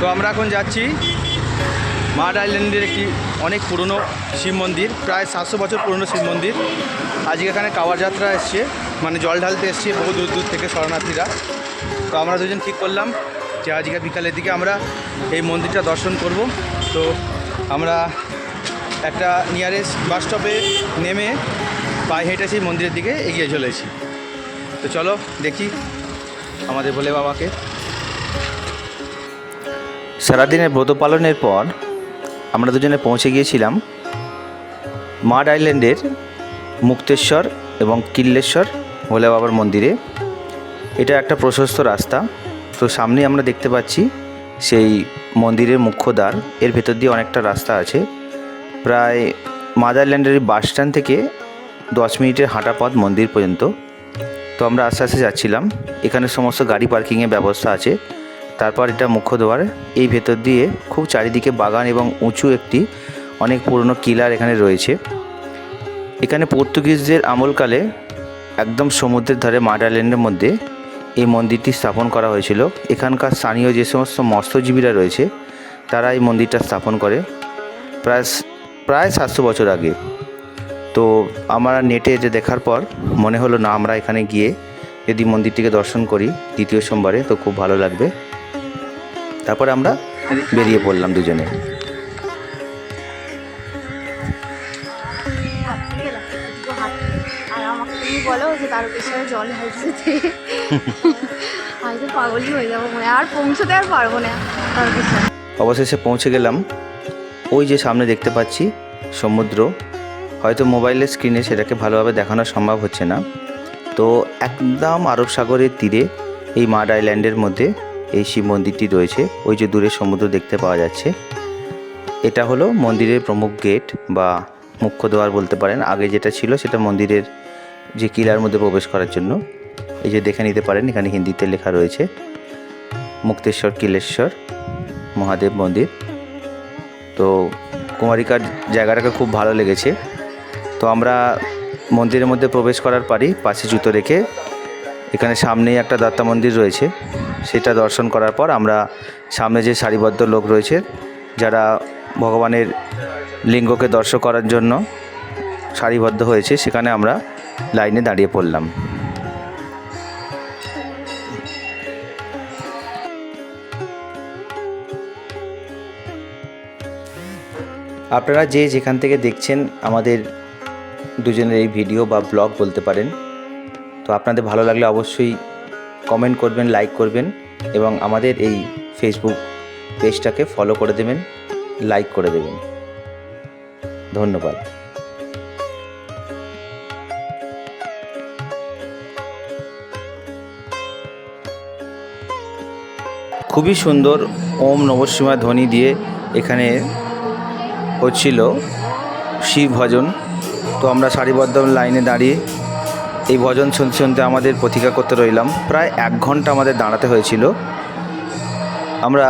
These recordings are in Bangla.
তো আমরা এখন যাচ্ছি মাড আইল্যান্ডের একটি অনেক পুরনো শিব মন্দির, প্রায় সাতশো বছর পুরনো শিব মন্দির। আজকে এখানে কাওয়ার যাত্রা এসছে মানে জল ঢালতে এসছে বহু দূর দূর থেকে শরণার্থীরা। তো আমরা দুজন ঠিক করলাম যে আজকে বিকালের দিকে আমরা এই মন্দিরটা দর্শন করব। তো আমরা একটা নিয়ারেস্ট বাস স্টপে নেমে পায়ে হেঁটে সেই মন্দিরের দিকে এগিয়ে চলেছি। তো চলো দেখি আমাদের ভোলে বাবাকে। সারাদিনের ব্রত পালনের পর আমরা দুজনে পৌঁছে গিয়েছিলাম মাড আইল্যান্ডের মুক্তেশ্বর এবং কিল্লেশ্বর ভোলে বাবার মন্দিরে। এটা একটা প্রশস্ত রাস্তা। তো সামনে আমরা দেখতে পাচ্ছি সেই মন্দিরের মুখ্য দ্বার। এর ভেতর দিয়ে অনেকটা রাস্তা আছে। প্রায় মাদারল্যান্ডের বাস স্ট্যান্ড থেকে দশ মিনিটের হাঁটা পথ মন্দির পর্যন্ত। তো আমরা আস্তে আস্তে যাচ্ছিলাম। এখানে সমস্ত গাড়ি পার্কিংয়ের ব্যবস্থা আছে। তারপর এটা মুখ্য দ্বার এই ভেতর দিয়ে খুব চারিদিকে বাগান এবং উঁচু একটি অনেক পুরনো কিলার এখানে রয়েছে। এখানে পর্তুগিজদের আমলকালে একদম সমুদ্রের ধারে মাডারল্যান্ডের মধ্যে এই মন্দিরটি স্থাপন করা হয়েছিল। এখানকার স্থানীয় যে সমস্ত মৎস্যজীবীরা রয়েছে, তারা এই মন্দিরটা স্থাপন করে। প্রায় প্রায় সাতশো বছর আগে। তো আমরা নেটে যে দেখার পর মনে হলো না আমরা এখানে গিয়ে যদি মন্দিরটিকে দর্শন করি দ্বিতীয় সোমবারে তো খুব ভালো লাগবে। তারপরে আমরা বেরিয়ে পড়লাম দুজনে। আর আমাকে তুমি বলো যে তার জল হাসতে আমি তো পাগলই হয়ে যাব মনে আর পৌঁছতে আর পারব না তার অবশেষে পৌঁছে গেলাম। ওই যে সামনে দেখতে পাচ্ছি সমুদ্র হয়তো মোবাইলের স্ক্রিনে সেটাকে ভালোভাবে দেখানো সম্ভব হচ্ছে না। তো একদম আরব সাগরের তীরে এই মাড আইল্যান্ডের মধ্যে এই শিব মন্দিরটি রয়েছে। ওই যে দূরে সমুদ্র দেখতে পাওয়া যাচ্ছে। এটা হলো মন্দিরের প্রমুখ গেট বা মুখ্য দ্বার বলতে পারেন। আগে যেটা ছিল সেটা মন্দিরের যে কিলার মধ্যে প্রবেশ করার জন্য। এই যে দেখে নিতে পারেন, এখানে হিন্দিতে লেখা রয়েছে, মুক্তেশ্বর কিলেশ্বর মহাদেব মন্দির। তো কুমারিকার জায়গাটাকে খুব ভালো লেগেছে। তো আমরা মন্দিরের মধ্যে প্রবেশ করার পারি পাশে জুতো রেখে এখানে সামনেই একটা দত্তা মন্দির রয়েছে। সেটা দর্শন করার পর আমরা সামনে যে সারিবদ্ধ লোক রয়েছে, যারা ভগবানের লিঙ্গকে দর্শন করার জন্য সারিবদ্ধ হয়েছে, সেখানে আমরা লাইনে দাঁড়িয়ে পড়লাম। আপনারা যে যেখান থেকে দেখছেন আমাদের দুজনের এই ভিডিও বা ব্লগ বলতে পারেন। তো আপনাদের ভালো লাগলে অবশ্যই কমেন্ট করবেন লাইক করবেন এবং আমাদের এই ফেসবুক পেজটাকে ফলো করে দেবেন লাইক করে দেবেন। ধন্যবাদ। খুবই সুন্দর ওম নবসীমা ধ্বনি দিয়ে এখানে হচ্ছিল শিব ভজন তো আমরা সারিবদ্ধ লাইনে দাঁড়িয়ে এই ভজন শুনতে শুনতে আমাদের প্রতীক্ষা করতে রইলাম। প্রায় এক ঘণ্টা আমাদের দাঁড়াতে হয়েছিল। আমরা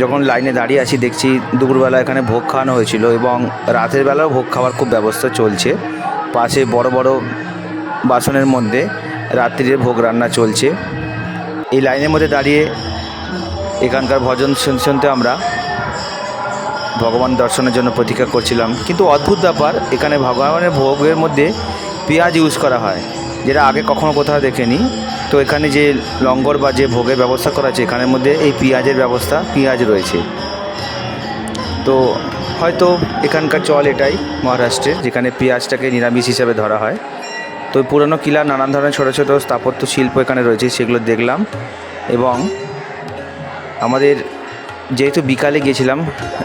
যখন লাইনে দাঁড়িয়ে আছি, দেখছি দুপুরবেলা এখানে ভোগ খাওয়ানো হয়েছিল এবং রাতের বেলাও ভোগ খাওয়ার খুব ব্যবস্থা চলছে। পাশে বড় বড় বাসনের মধ্যে রাত্রির ভোগ রান্না চলছে। এই লাইনের মধ্যে দাঁড়িয়ে এখানকার ভজন শুনতে শুনতে আমরা ভগবান দর্শনের জন্য প্রতীক্ষা করছিলাম। কিন্তু অদ্ভুত ব্যাপার, এখানে ভগবানের ভোগের মধ্যে পেঁয়াজ ইউজ করা হয়, যেটা আগে কখনো কোথাও দেখেনি। তো এখানে যে লঙ্গর বা যে ভোগের ব্যবস্থা করা আছে, এখানের মধ্যে এই পেঁয়াজের ব্যবস্থা, পেঁয়াজ রয়েছে। তো হয়তো এখানকার চল এটাই মহারাষ্ট্রের, যেখানে পেঁয়াজটাকে নিরামিষ হিসাবে ধরা হয়। তো পুরনো কিলা নানান ধরনের ছোটো ছোটো স্থাপত্য শিল্প এখানে রয়েছে, সেগুলো দেখলাম। এবং আমাদের যেহেতু বিকালে গিয়েছিলাম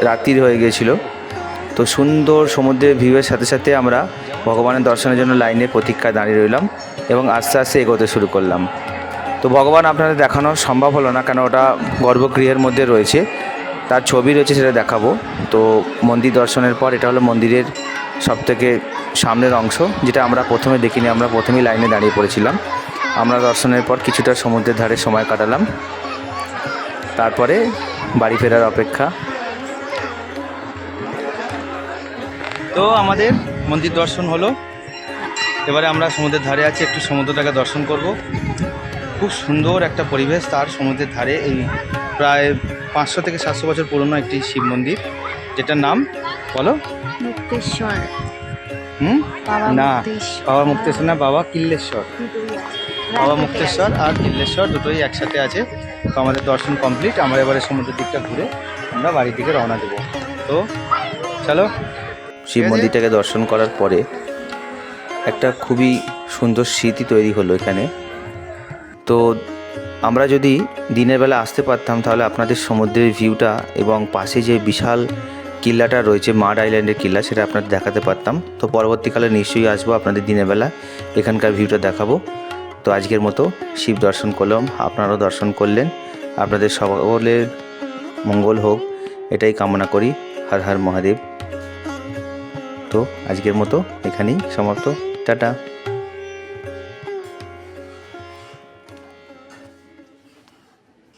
রাত্রির হয়ে গিয়েছিল তো সুন্দর সমুদ্রের ভিউয়ের সাথে সাথে আমরা ভগবানের দর্শনের জন্য লাইনে প্রতীক্ষায় দাঁড়িয়ে রইলাম এবং আস্তে আস্তে এগোতে শুরু করলাম। তো ভগবান আপনাদের দেখানো সম্ভব হলো না, কেন ওটা গর্ভগৃহের মধ্যে রয়েছে। তার ছবি রয়েছে সেটা দেখাবো। তো মন্দির দর্শনের পর এটা হলো মন্দিরের সবথেকে সামনের অংশ, যেটা আমরা প্রথমে দেখিনি, আমরা প্রথমেই লাইনে দাঁড়িয়ে পড়েছিলাম। আমরা দর্শনের পর কিছুটা সমুদ্রের ধারে সময় কাটালাম। তারপরে বাড়ি ফেরার অপেক্ষা। তো আমাদের মন্দির দর্শন হলো। এবারে আমরা সমুদ্রের ধারে আছি একটু সমুদ্রটাকে দর্শন করব। খুব সুন্দর একটা পরিবেশ তার সমুদ্রের ধারে এই প্রায় পাঁচশো থেকে সাতশো বছর পুরনো একটি শিব মন্দির যেটার নাম বলো? মুক্তেশ্বর। হুম? না বাবা মুক্তেশ্বর না বাবা কিল্লেশ্বর। বাবা মুক্তেশ্বর আর কিল্লেশ্বর দুটোই একসাথে আছে। তো আমাদের দর্শন কমপ্লিট আমরা এবারে সমুদ্রের দিকটা ঘুরে আমরা বাড়ির দিকে রওনা দেবো। তো চলো। শিব মন্দিরটাকে দর্শন করার পরে একটা খুবই সুন্দর স্মৃতি তৈরি হলো এখানে। তো আমরা যদি দিনের বেলা আসতে পারতাম তাহলে আপনাদের সমুদ্রের ভিউটা এবং পাশে যে বিশাল কিল্লাটা রয়েছে মাড আইল্যান্ডের কিল্লা সেটা আপনাদের দেখাতে পারতাম। তো পরবর্তীকালে নিশ্চয়ই আসব আপনাদের দিনের বেলা। এখানকার ভিউটা দেখাবো। তো আজকের মতো শিব দর্শন করলাম, আপনারাও দর্শন করলেন। আপনাদের সকলের মঙ্গল হোক, এটাই কামনা করি। হর হর মহাদেব। তো আজকের মতো এখানেই সমাপ্ত। টাটা।